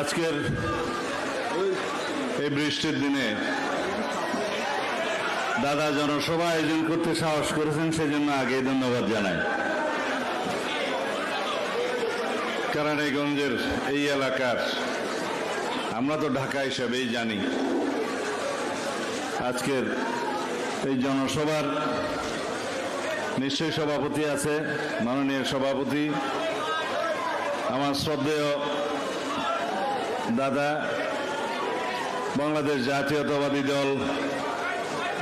আজকের এই বৃষ্টির দিনে দাদা জনসভা আয়োজন করতে সাহস করেছেন, সেজন্য আগে ধন্যবাদ জানাই। কারানীগঞ্জের এই এলাকার, আমরা তো ঢাকা হিসাবেই জানি, আজকের এই জনসভার নিশ্চয় সভাপতি আছে, মাননীয় সভাপতি। আমার শ্রদ্ধেয় দাদা, বাংলাদেশ জাতীয়তাবাদী দল,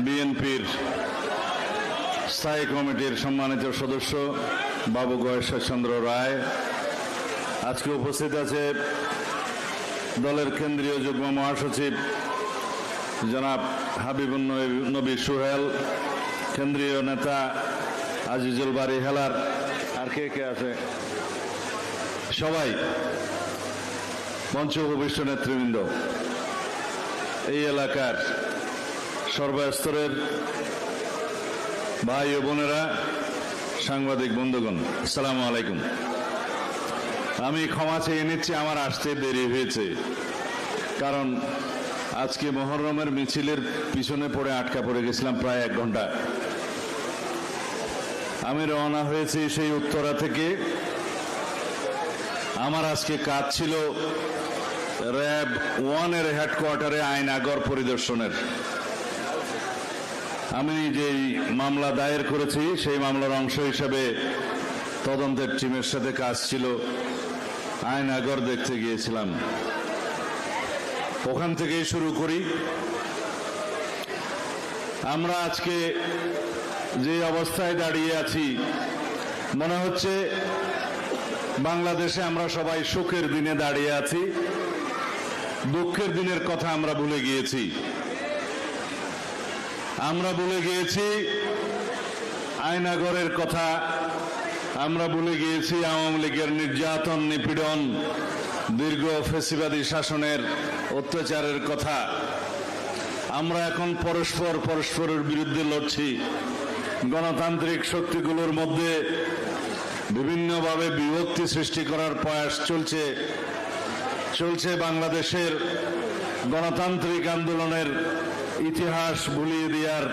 বিএনপির স্থায়ী কমিটির সম্মানিত সদস্য বাবু গয়েশ্বরচন্দ্র রায়। আজকে উপস্থিত আছে দলের কেন্দ্রীয় যুগ্ম মহাসচিব জনাব হাবিবুল নবী- সুহেল, কেন্দ্রীয় নেতা আজিজুল বাড়ি হেলার আর কে কে আছে? সবাই। মঞ্চ উপবিষ্ট নেতৃবৃন্দ এই এলাকার সর্বস্তরের ভাই ও বোনেরা, সাংবাদিক বন্ধুগণ, আসসালামু আলাইকুম। আমি ক্ষমা চেয়ে নিচ্ছি, আমার আসতে দেরি হয়েছে। কারণ আজকে মহরমের মিছিলের পিছনে পড়ে আটকা পড়ে গেছিলাম প্রায় এক ঘণ্টা। আমি রওনা হয়েছি সেই উত্তরা থেকে। আমার আজকে কাজ ছিল র্যাব ওয়ানের হেডকোয়ার্টারে আইনাগর পরিদর্শনের। আমি যেই মামলা দায়ের করেছি, সেই মামলার অংশ হিসাবে তদন্তের টিমের সাথে কাজ ছিল। আয়নাগর দেখতে গিয়েছিলাম। ওখান থেকেই শুরু করি। আমরা আজকে যে অবস্থায় দাঁড়িয়ে আছি, মনে হচ্ছে বাংলাদেশে আমরা সবাই সুখের দিনে দাঁড়িয়ে আছি। দুঃখের দিনের কথা আমরা ভুলে গিয়েছি। আমরা ভুলে গিয়েছি আয়নাগরের কথা। আমরা ভুলে গিয়েছি আওয়ামী লীগের নির্যাতন, নিপীড়ন, দীর্ঘ ফেসিবাদী শাসনের অত্যাচারের কথা। আমরা এখন পরস্পর পরস্পরের বিরুদ্ধে লড়ছি। গণতান্ত্রিক শক্তিগুলোর মধ্যে বিভিন্নভাবে বিভক্তি সৃষ্টি করার প্রয়াস চলছে। চলছে বাংলাদেশের গণতান্ত্রিক আন্দোলনের ইতিহাস ভুলিয়ে দেওয়ার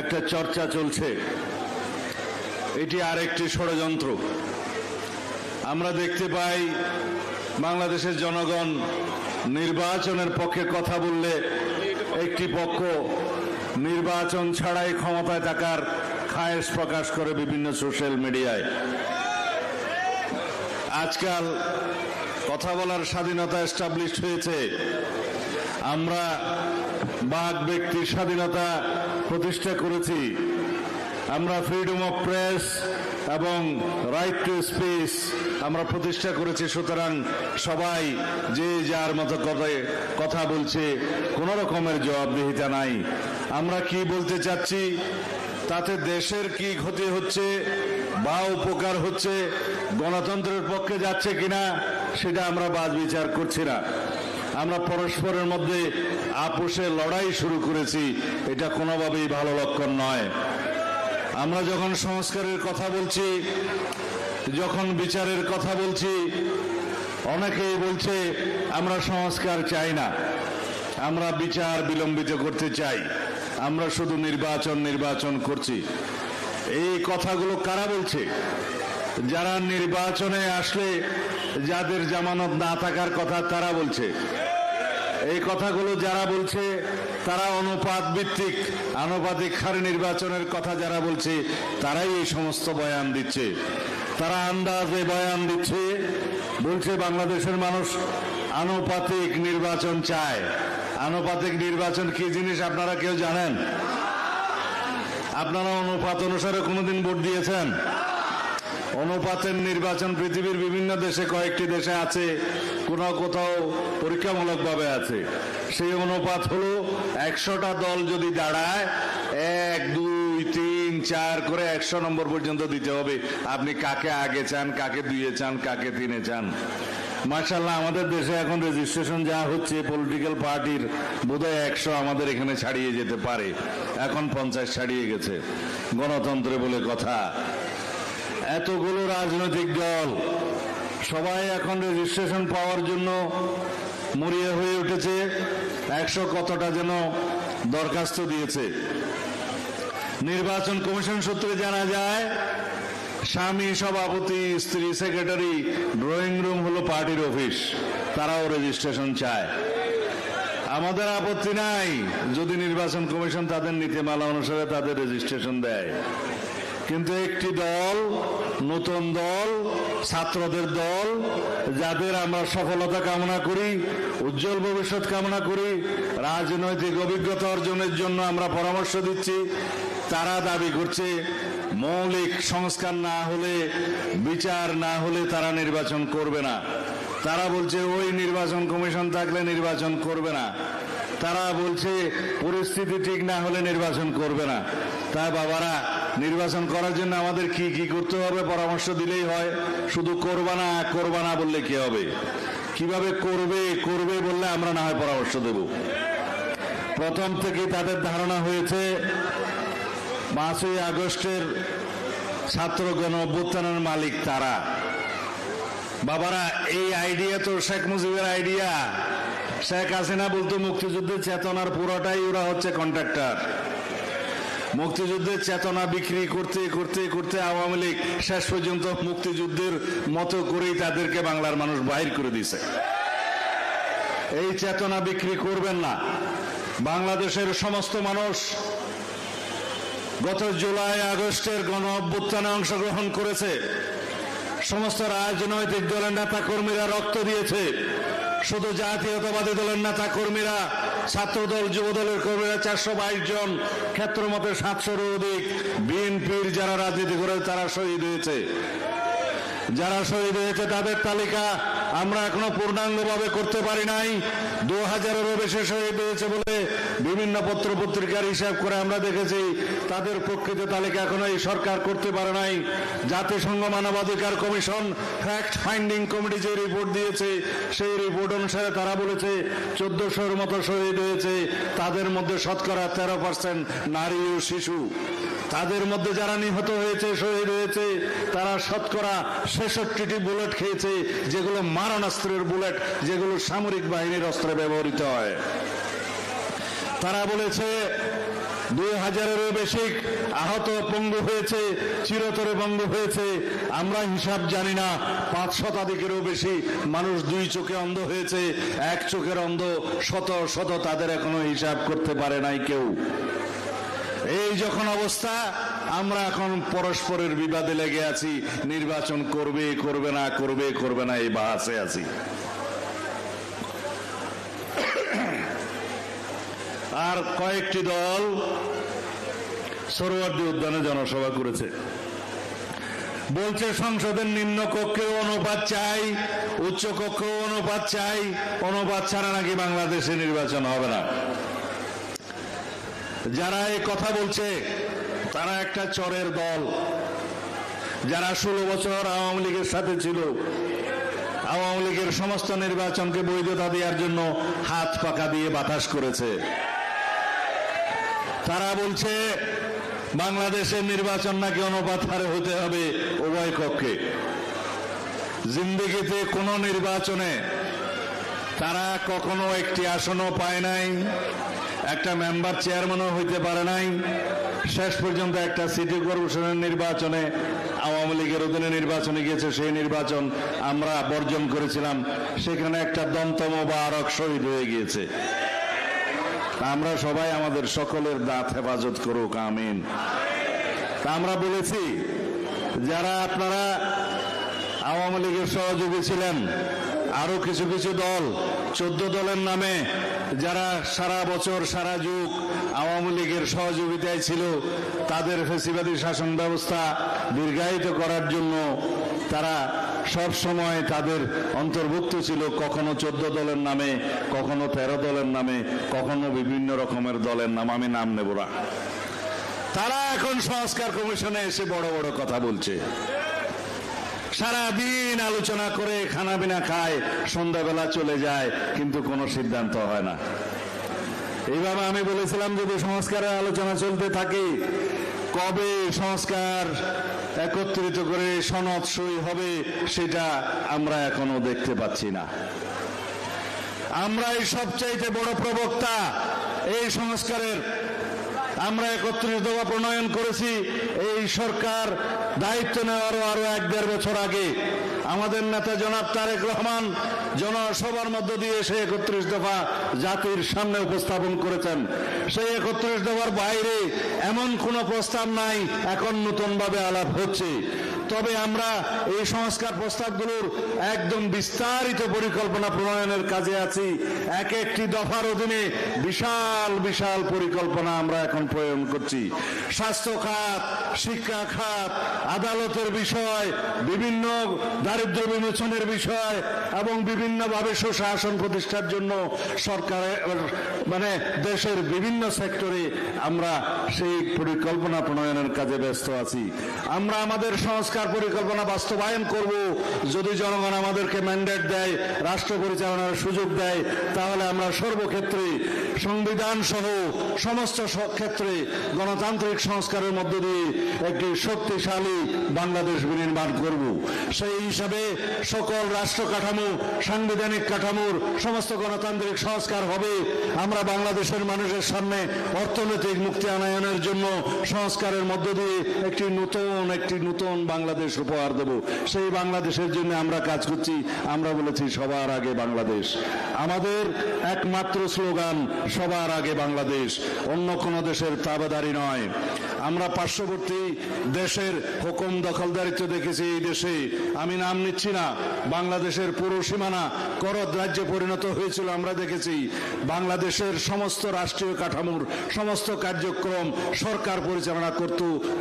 একটা চর্চা চলছে। এটি আরেকটি ষড়যন্ত্র। আমরা দেখতে পাই বাংলাদেশের জনগণ নির্বাচনের পক্ষে কথা বললে একটি পক্ষ নির্বাচন ছাড়াই ক্ষমতায় থাকার খায়েশ প্রকাশ করে বিভিন্ন সোশ্যাল মিডিয়ায়। আজকাল বলার স্বাধীনতা এস্টাবলিশ হয়েছে। আমরা বাক ব্যক্তির স্বাধীনতা প্রতিষ্ঠা করেছি। আমরা ফ্রিডম অফ প্রেস এবং রাইট টু স্পেস আমরা প্রতিষ্ঠা করেছি। সুতরাং সবাই যে যার মতো কথা বলছে, কোনো রকমের জবাবদিহিতা নাই। আমরা কি বলতে চাচ্ছি? তাতে দেশের কি ক্ষতি হচ্ছে বা উপকার হচ্ছে? গণতন্ত্রের পক্ষে যাচ্ছে কিনা? সেটা আমরা বাদ বিচার করছি না। আমরা পরস্পরের মধ্যে আপোষে লড়াই শুরু করেছি, এটা কোনোভাবেই ভালো লক্ষণ নয়। আমরা যখন সংস্কারের কথা বলছি, যখন বিচারের কথা বলছি, অনেকেই বলছে, আমরা সংস্কার চাই না। আমরা বিচার বিলম্বিত করতে চাই। আমরা শুধু নির্বাচন নির্বাচন করছি। এই কথাগুলো কারা বলছে? যারা নির্বাচনে আসলে যাদের জামানত না থাকার কথা তারা বলছে। এই কথাগুলো যারা বলছে, তারা অনুপাত ভিত্তিক, আনুপাতিক হারে নির্বাচনের কথা যারা বলছে, তারাই এই সমস্ত বয়ান দিচ্ছে। তারা আন্দাজে বয়ান দিচ্ছে, বলছে বাংলাদেশের মানুষ আনুপাতিক নির্বাচন চায়। আনুপাতিক নির্বাচন কি জিনিস আপনারা কেউ জানেন? আপনারা অনুপাত অনুসারে কোনোদিন ভোট দিয়েছেন? অনুপাতের নির্বাচন পৃথিবীর বিভিন্ন দেশে কয়েকটি দেশে আছে, কোথাও কোথাও পরীক্ষামূলকভাবে আছে। সেই অনুপাত হলো একশোটা দল যদি দাঁড়ায়, এক, দুই, তিন, চার করে একশো নম্বর পর্যন্ত দিতে হবে। আপনি কাকে আগে চান, কাকে দুইয়ে চান, কাকে তিনে চান। মার্শাল্লাহ আমাদের দেশে এখন রেজিস্ট্রেশন যা হচ্ছে পলিটিক্যাল পার্টির বোধহয় একশো আমাদের এখানে ছাড়িয়ে যেতে পারে। এখন পঞ্চাশ ছাড়িয়ে গেছে। গণতন্ত্রে বলে কথা। এতগুলো রাজনৈতিক দল সবাই এখন রেজিস্ট্রেশন পাওয়ার জন্য মরিয়া হয়ে উঠেছে। একশো কতটা যেন দরখাস্ত দিয়েছে। নির্বাচন কমিশন সূত্রে জানা যায়, স্বামী সভাপতি, স্ত্রী সেক্রেটারি ড্রয়িং রুম হলো পার্টির অফিস। তারাও রেজিস্ট্রেশন চায়। আমাদের আপত্তি নাই, যদি নির্বাচন কমিশন তাদের নীতিমালা অনুসারে তাদের রেজিস্ট্রেশন দেয়। কিন্তু একটি দল, নতুন দল, ছাত্রদের দল, যাদের আমরা সফলতা কামনা করি, উজ্জ্বল ভবিষ্যৎ কামনা করি, রাজনৈতিক অভিজ্ঞতা অর্জনের জন্য আমরা পরামর্শ দিচ্ছি, তারা দাবি করছে মৌলিক সংস্কার না হলে, বিচার না হলে তারা নির্বাচন করবে না। তারা বলছে, ওই নির্বাচন কমিশন থাকলে নির্বাচন করবে না। তারা বলছে, পরিস্থিতি ঠিক না হলে নির্বাচন করবে না। তাই বাবারা, নির্বাচন করার জন্য আমাদের কি কি করতে হবে? পরামর্শ দিলেই হয়। শুধু করবা না করবা না বললে কি হবে? কীভাবে করবে করবে বললে আমরা না হয় পরামর্শ দেব। প্রথম থেকে তাদের ধারণা হয়েছে, পাঁচই আগস্টের ছাত্র গণ অভ্যুত্থানের মালিক তারা। বাবারা, এই আইডিয়া তো শেখ মুজিবের আইডিয়া শেখ হাসিনা বলতো, মুক্তিযুদ্ধের চেতনার পুরোটাই ওরা হচ্ছে কন্ট্রাক্টর মুক্তিযুদ্ধের চেতনা বিক্রি করতে করতে করতে আওয়ামী লীগ শেষ পর্যন্ত মুক্তিযুদ্ধের মতো করেই তাদেরকে বাংলার মানুষ বাহির করে দিছে এই চেতনা বিক্রি করবেন না। বাংলাদেশের সমস্ত মানুষ গত জুলাই আগস্টের গণ অভ্যুত্থানে অংশগ্রহণ করেছে। সমস্ত রাজনৈতিক দলের নেতা কর্মীরা রক্ত দিয়েছে। শুধু জাতীয়তাবাদী দলের নেতা কর্মীরা যুব দলের কর্মীরা, চারশো বাইশ জন ক্ষেত্র মতে সাতশোর অধিক বিএনপির যারা রাজনীতি করে তারা শহীদ হয়েছে। যারা শহীদ হয়েছে, তাদের তালিকা আমরা এখনও পূর্ণাঙ্গভাবে করতে পারি নাই। দু হাজারেরও বেশি শহীদ হয়েছে বলে বিভিন্ন পত্র পত্রিকার হিসাব করে আমরা দেখেছি। তাদের প্রকৃত তালিকা এখনও এই সরকার করতে পারে নাই। জাতিসংঘ মানবাধিকার কমিশন ফ্যাক্ট ফাইন্ডিং কমিটি যে রিপোর্ট দিয়েছে, সেই রিপোর্ট অনুসারে তারা বলেছে চোদ্দশোর মতো শহীদ হয়েছে। তাদের মধ্যে শতকরা তেরো পার্সেন্ট নারী ও শিশু। তাদের মধ্যে যারা নিহত হয়েছে, শহীদ হয়েছে, তারা শতকরা ছেষট্টিটি বুলেট খেয়েছে, যেগুলো মারণাস্ত্রের বুলেট, যেগুলো সামরিক বাহিনীর অস্ত্রে ব্যবহৃত হয়। তারা বলেছে, দুই হাজারেরও বেশি আহত পঙ্গু হয়েছে, চিরতরে পঙ্গু হয়েছে। আমরা হিসাব জানি না, পাঁচ শতাধিকেরও বেশি মানুষ দুই চোখে অন্ধ হয়েছে, এক চোখের অন্ধ শত শত তাদের এখনও হিসাব করতে পারে নাই কেউ। এই যখন অবস্থা, আমরা এখন পরস্পরের বিবাদে লেগে আছি। নির্বাচন করবে করবে না, করবে করবে না, এই বাহাসে আছি। আর কয়েকটি দল সরোয়ার্দী উদ্যানে জনসভা করেছে। বলছে, সংসদের নিম্ন কক্ষেও অনুপাত চাই উচ্চ কক্ষেও অনুপাত চাই, অনুপাত ছাড়া নাকি বাংলাদেশে নির্বাচন হবে না। যারা এই কথা বলছে, তারা একটা চরের দল। যারা ষোলো বছর আওয়ামী লীগের সাথে ছিল, আওয়ামী লীগের সমস্ত নির্বাচনকে বৈধতা দেওয়ার জন্য হাত পাকা দিয়ে বাতাস করেছে। তারা বলছে, বাংলাদেশের নির্বাচন নাকি অনুপাত হারে হতে হবে উভয় কক্ষে। জিন্দিগিতে কোনো নির্বাচনে তারা কখনো একটি আসনও পায় নাই। একটা মেম্বার চেয়ারম্যানও হইতে পারে নাই। শেষ পর্যন্ত একটা সিটি কর্পোরেশনের নির্বাচনে, আওয়ামী লীগের অধীনে নির্বাচনে গিয়েছে, সেই নির্বাচন আমরা বর্জন করেছিলাম। সেখানে একটা দন্তম বা আরক শহীদ হয়ে গিয়েছে। আমরা সবাই আমাদের সকলের দাঁত হেফাজত করুক, আমিন। আমরা বলেছি, যারা আপনারা আওয়ামী লীগের সহযোগী ছিলেন, আরও কিছু কিছু দল চোদ্দ দলের নামে যারা সারা বছর, সারা যুগ আওয়ামী লীগের সহযোগিতায় ছিল, তাদের ফেসিবাদী শাসন ব্যবস্থা দীর্ঘায়িত করার জন্য তারা সব সময় তাদের অন্তর্ভুক্ত ছিল। কখনো চোদ্দ দলের নামে, কখনো তেরো দলের নামে, কখনো বিভিন্ন রকমের দলের নাম, আমি নাম নেব না। তারা এখন সংস্কার কমিশনে এসে বড় বড় কথা বলছে। সারাদিন আলোচনা করে খানা বিনা খায়, সন্ধ্যাবেলা চলে যায়, কিন্তু কোনো সিদ্ধান্ত হয় না। এইভাবে আমি বলেছিলাম যদি সংস্কারের আলোচনা চলতে থাকে, কবে সংস্কার একত্রিত করে সনদ সই হবে সেটা আমরা এখনও দেখতে পাচ্ছি না। আমরাই সবচাইতে বড় প্রবক্তা এই সংস্কারের আমরা একত্রিশ দফা প্রণয়ন করেছি। এই সরকার দায়িত্ব নেওয়ারও আরও এক দেড় বছর আগে। আমাদের নেতা জনাব তারেক রহমান জনসভার মধ্য দিয়ে সে একত্রিশ দফা জাতির সামনে উপস্থাপন করেছেন। সেই একত্রিশ দফার বাইরে এমন কোনো প্রস্তাব নাই, এখন নতুনভাবে আলাপ হচ্ছে। তবে আমরা এই সংস্কার প্রস্তাবগুলোর একদম বিস্তারিত পরিকল্পনা প্রণয়নের কাজে আছি। এক একটি দফার অধীনে বিশাল বিশাল পরিকল্পনা আমরা এখন প্রয়োগ করছি। স্বাস্থ্য খাত, শিক্ষা খাত, আদালতের বিষয়, বিভিন্ন দারিদ্র বিমোচনের বিষয় এবং বিভিন্নভাবে সুশাসন প্রতিষ্ঠার জন্য সরকারের মানে দেশের বিভিন্ন সেক্টরে আমরা সেই পরিকল্পনা প্রণয়নের কাজে ব্যস্ত আছি। আমরা আমাদের সংস্কার পরিকল্পনা বাস্তবায়ন করব। যদি জনগণ আমাদেরকে ম্যান্ডেট দেয়, রাষ্ট্র পরিচালনার সুযোগ দেয়, তাহলে আমরা সর্বক্ষেত্রে সংবিধান সহ সমস্ত ক্ষেত্রে গণতান্ত্রিক সংস্কারের মধ্য দিয়ে একটি শক্তিশালী বাংলাদেশ বিনির্মাণ করব। সেই হিসাবে সকল রাষ্ট্র কাঠামো, সাংবিধানিক কাঠামোর সমস্ত গণতান্ত্রিক সংস্কার হবে। আমরা বাংলাদেশের মানুষের সামনে অর্থনৈতিক মুক্তি আনয়নের জন্য সংস্কারের মধ্য দিয়ে একটি নতুন একটি নতুন বাংলাদেশ উপহার দেব। সেই বাংলাদেশের জন্য আমরা কাজ করছি। আমরা বলেছি, সবার আগে বাংলাদেশ। আমাদের একমাত্র স্লোগান, সবার আগে বাংলাদেশ। অন্য কোনো দেশের তাবেদারি নয়। আমরা পার্শ্ববর্তী দেশের হুকুম দখলদারিত্ব দেখেছি এই দেশে। আমি নাম নিচ্ছি না। বাংলাদেশের পুরো সীমানা করদ রাজ্যে পরিণত হয়েছিল, আমরা দেখেছি। বাংলাদেশের সমস্ত রাষ্ট্রীয় কাঠামোর সমস্ত কার্যক্রম সরকার পরিচালনা করত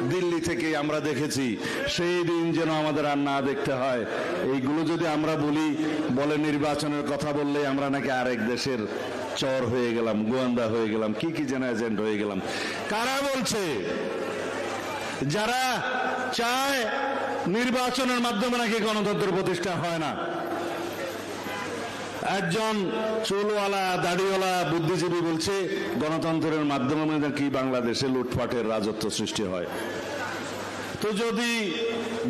দিল্লি থেকে আমরা দেখেছি। সেই দিন যেন আমাদের আর না দেখতে হয়। এইগুলো যদি আমরা বলি, বলে নির্বাচনের কথা বললে আমরা নাকি আরেক দেশের চর হয়ে গেলাম, গোয়েন্দা হয়ে গেলাম, কি কি যেন এজেন্ট হয়ে গেলাম। কারা বলছে? যারা চায় নির্বাচনের মাধ্যমে নাকি গণতন্ত্র প্রতিষ্ঠা হয় না? একজন চুলওয়ালা, দাড়িওয়ালা বুদ্ধিজীবী বলছে, গণতন্ত্রের মাধ্যমে নাকি বাংলাদেশে লুটপাটের রাজত্ব সৃষ্টি হয়? তো যদি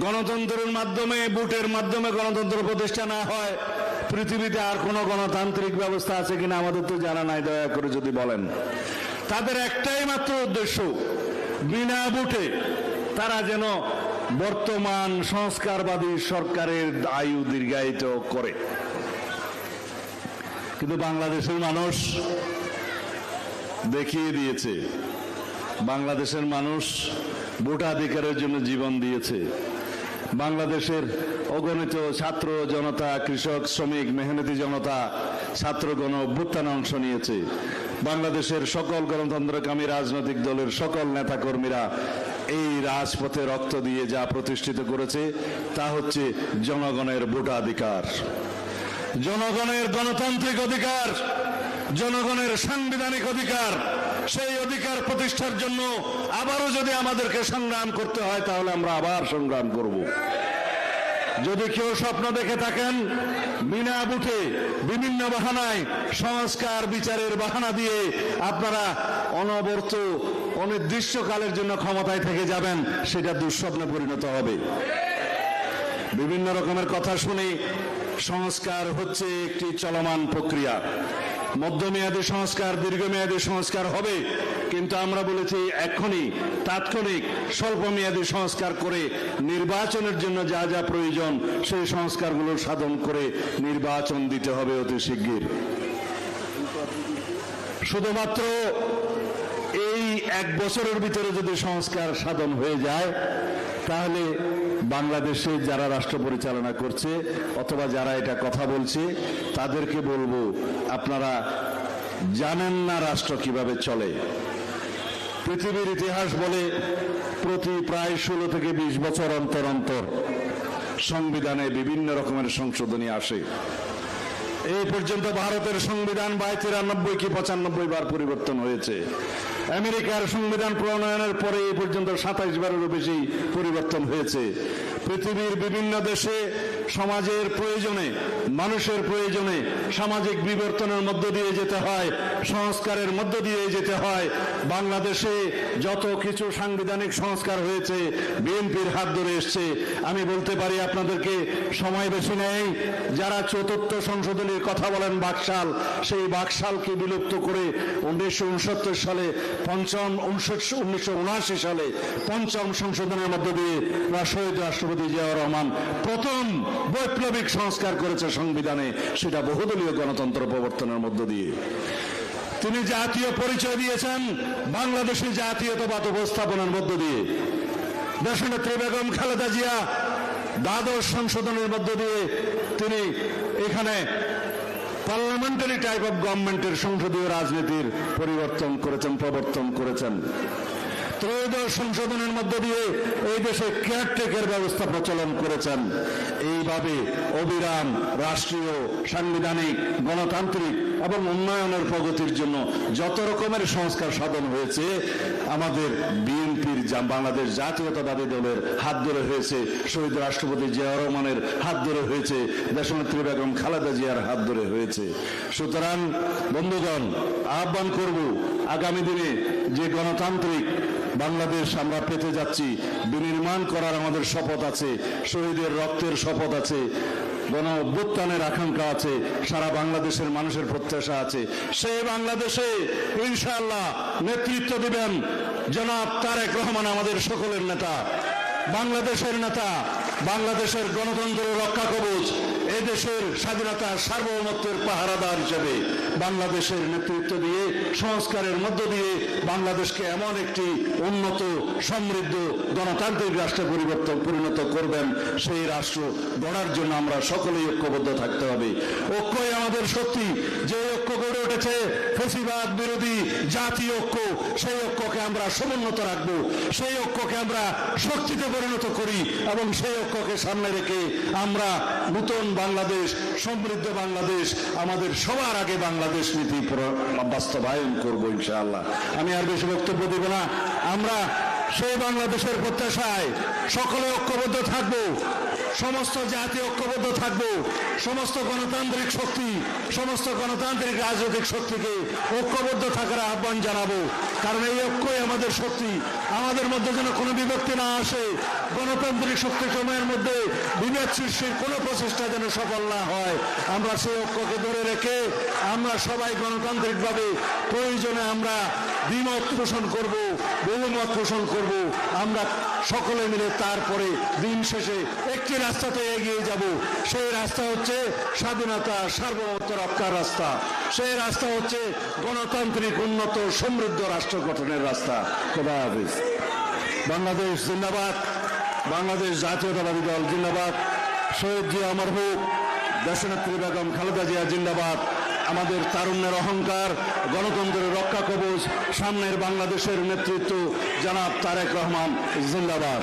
গণতন্ত্রের মাধ্যমে, ভোটের মাধ্যমে গণতন্ত্র প্রতিষ্ঠা না হয়, পৃথিবীতে আর কোনো গণতান্ত্রিক ব্যবস্থা আছে কিনা আমাদের তো জানা নাই, দয়া করে যদি বলেন। তাদের একটাই মাত্র উদ্দেশ্য, বিনা ভোটে তারা যেন বর্তমান সংস্কারবাদী সরকারের আয়ু দীর্ঘায়িত করে। কিন্তু বাংলাদেশের মানুষ দেখিয়ে দিয়েছে, বাংলাদেশের মানুষ ভোটাধিকারের জন্য জীবন দিয়েছে। বাংলাদেশের অগণিত ছাত্র জনতা, কৃষক, শ্রমিক, মেহনতি জনতা ছাত্রগণ অভ্যুত্থানে অংশ নিয়েছে। বাংলাদেশের সকল গণতন্ত্রকামী রাজনৈতিক দলের সকল নেতাকর্মীরা এই রাজপথে রক্ত দিয়ে যা প্রতিষ্ঠিত করেছে, তা হচ্ছে জনগণের ভোটাধিকার। জনগণের গণতান্ত্রিক অধিকার, জনগণের সাংবিধানিক অধিকার, সেই অধিকার প্রতিষ্ঠার জন্য আবারও যদি আমাদেরকে সংগ্রাম করতে হয়, তাহলে আমরা আবার সংগ্রাম করব। যদি কেউ স্বপ্ন দেখে থাকেন, বিনা বুটে, বিভিন্ন বাহানায়, সংস্কার, বিচারের বাহানা দিয়ে আপনারা অনবর্ত, অনির্দিষ্টকালের জন্য ক্ষমতায় থেকে যাবেন, সেটা দুঃস্বপ্নে পরিণত হবে। বিভিন্ন রকমের কথা শুনি সংস্কার হচ্ছে একটি চলমান প্রক্রিয়া। মধ্যমেয়াদী সংস্কার, দীর্ঘমেয়াদী সংস্কার হবে। কিন্তু আমরা বলেছি এখনই তাৎক্ষণিক, স্বল্পমেয়াদী সংস্কার করে নির্বাচনের জন্য যা যা প্রয়োজন, সেই সংস্কারগুলো সাধন করে নির্বাচন দিতে হবে অতি শিগগির। শুধুমাত্র এই এক বছরের ভিতরে যদি সংস্কার সাধন হয়ে যায়, তাহলে বাংলাদেশে যারা রাষ্ট্র পরিচালনা করছে অথবা যারা এটা কথা বলছে, তাদেরকে বলব, আপনারা জানেন না রাষ্ট্র কীভাবে চলে। পৃথিবীর ইতিহাস বলে প্রতি প্রায় ষোলো থেকে বিশ বছর অন্তর অন্তর সংবিধানে বিভিন্ন রকমের সংশোধনী আসে। এই পর্যন্ত ভারতের সংবিধান বাই তিরানব্বই কি পঁচানব্বই বার পরিবর্তন হয়েছে। আমেরিকার সংবিধান প্রণয়নের পরে এই পর্যন্ত সাতাইশ বারেরও বেশি পরিবর্তন হয়েছে। পৃথিবীর বিভিন্ন দেশে সমাজের প্রয়োজনে, মানুষের প্রয়োজনে সামাজিক বিবর্তনের মধ্য দিয়ে যেতে হয়, সংস্কারের মধ্য দিয়ে যেতে হয়। বাংলাদেশে যত কিছু সাংবিধানিক সংস্কার হয়েছে, বিএনপির হাত ধরে এসছে। আমি বলতে পারি আপনাদেরকে, সময় বেশি নেই। যারা চতুর্থ সংশোধনীর কথা বলেন বাকশাল, সেই বাকশালকে বিলুপ্ত করে উনিশশো উনসত্তর সালে, পঞ্চম উনিশশো উনআশি সালে পঞ্চম সংশোধনের মধ্য দিয়ে রাষ্ট্রপতি জিয়াউর রহমান প্রথম বৈপ্লবিক সংস্কার করেছে সংবিধানে, সেটা বহুদলীয় গণতন্ত্র প্রবর্তনের মধ্য দিয়ে। তিনি জাতীয় পরিচয় দিয়েছেন বাংলাদেশি জাতীয়তাবাদ উপস্থাপনের মধ্য দিয়ে। দেশনেত্রী বেগম খালেদা জিয়া দ্বাদশ সংশোধনের মধ্য দিয়ে তিনি এখানে পার্লামেন্টারি টাইপ অফ গভর্নমেন্টের সংসদীয় রাজনীতির পরিবর্তন করেছেন, প্রবর্তন করেছেন। ত্রয়োদশ সংশোধনের মধ্য দিয়ে এই দেশে কেয়ারটেকের ব্যবস্থা প্রচলন করেছেন। এইভাবে অবিরাম রাষ্ট্রীয়, সাংবিধানিক, গণতান্ত্রিক এবং উন্নয়নের প্রগতির জন্য যত রকমের সংস্কার সাধন হয়েছে, আমাদের বিএনপির বাংলাদেশ জাতীয়তাবাদী দলের হাত ধরে হয়েছে, শহীদ রাষ্ট্রপতি জিয়া রহমানের হাত ধরে হয়েছে, দেশনেত্রী বেগম খালেদা জিয়ার হাত ধরে হয়েছে। সুতরাং বন্ধুগণ, আহ্বান করব, আগামী দিনে যে গণতান্ত্রিক বাংলাদেশ আমরা পেতে যাচ্ছি। বিনির্মাণ করার আমাদের শপথ আছে, শহীদের রক্তের শপথ আছে গণ অভ্যুত্থানের আকাঙ্ক্ষা আছে, সারা বাংলাদেশের মানুষের প্রত্যাশা আছে। সেই বাংলাদেশে ইনশাআল্লাহ নেতৃত্ব দিবেন জনাব তারেক রহমান আমাদের সকলের নেতা, বাংলাদেশের নেতা, বাংলাদেশের গণতন্ত্র রক্ষা কবচ। এদেশের স্বাধীনতা সার্বভৌমত্বের পাহারাদার হিসেবে বাংলাদেশের নেতৃত্ব দিয়ে, সংস্কারের মধ্য দিয়ে বাংলাদেশকে এমন একটি উন্নত, সমৃদ্ধ গণতান্ত্রিক রাষ্ট্রে পরিবর্তন, পরিণত করবেন সেই রাষ্ট্র গড়ার জন্য আমরা সকলেই ঐক্যবদ্ধ থাকতে হবে। ঐক্যই আমাদের শক্তি। যে ঐক্য গড়ে উঠেছে, ফেসিবাদ বিরোধী জাতীয় ঐক্য, সেই ঐক্যকে আমরা সমুন্নত রাখব। সেই ঐক্যকে আমরা শক্তিতে পরিণত করি এবং সেই ঐক্যকে সামনে রেখে আমরা নতুন বাংলাদেশ, সমৃদ্ধ বাংলাদেশ, আমাদের সবার আগে বাংলাদেশ নীতি বাস্তবায়ন করব ইনশাআল্লাহ। আমি আর বেশি বক্তব্য দেব না। আমরা সেই বাংলাদেশের প্রত্যাশায় সকলে ঐক্যবদ্ধ থাকব। সমস্ত জাতি ঐক্যবদ্ধ থাকব। সমস্ত গণতান্ত্রিক শক্তি, সমস্ত গণতান্ত্রিক রাজনৈতিক শক্তিকে ঐক্যবদ্ধ থাকার আহ্বান জানাব। কারণ এই ঐক্যই আমাদের শক্তি। আমাদের মধ্যে যেন কোনো বিভক্তি না আসে, গণতান্ত্রিক শক্তি সময়ের মধ্যে বিভেদ সৃষ্টির কোনো প্রচেষ্টা যেন সফল না হয়। আমরা সেই ঐক্যকে ধরে রেখে আমরা সবাই গণতান্ত্রিকভাবে প্রয়োজনে আমরা দ্বিমত পোষণ করব, বহুমত পোষণ করব। আমরা সকলে মিলে তারপরে দিন শেষে একটি রাস্তাতে এগিয়ে যাব। সেই রাস্তা হচ্ছে স্বাধীনতা সার্বভৌমত্ব রক্ষার রাস্তা। সেই রাস্তা হচ্ছে গণতান্ত্রিক উন্নত সমৃদ্ধ রাষ্ট্র গঠনের রাস্তা। খোদা হাফিজ। বাংলাদেশ জিন্দাবাদ। বাংলাদেশ জাতীয়তাবাদী দল জিন্দাবাদ। শহীদ জিয়া মারহুক দেশনেত্রী বেগম খালেদা জিয়া জিন্দাবাদ। আমাদের তারুণ্যের অহংকার গণতন্ত্রের রক্ষা কবচ সামনের বাংলাদেশের নেতৃত্ব জনাব তারেক রহমান জিন্দাবাদ।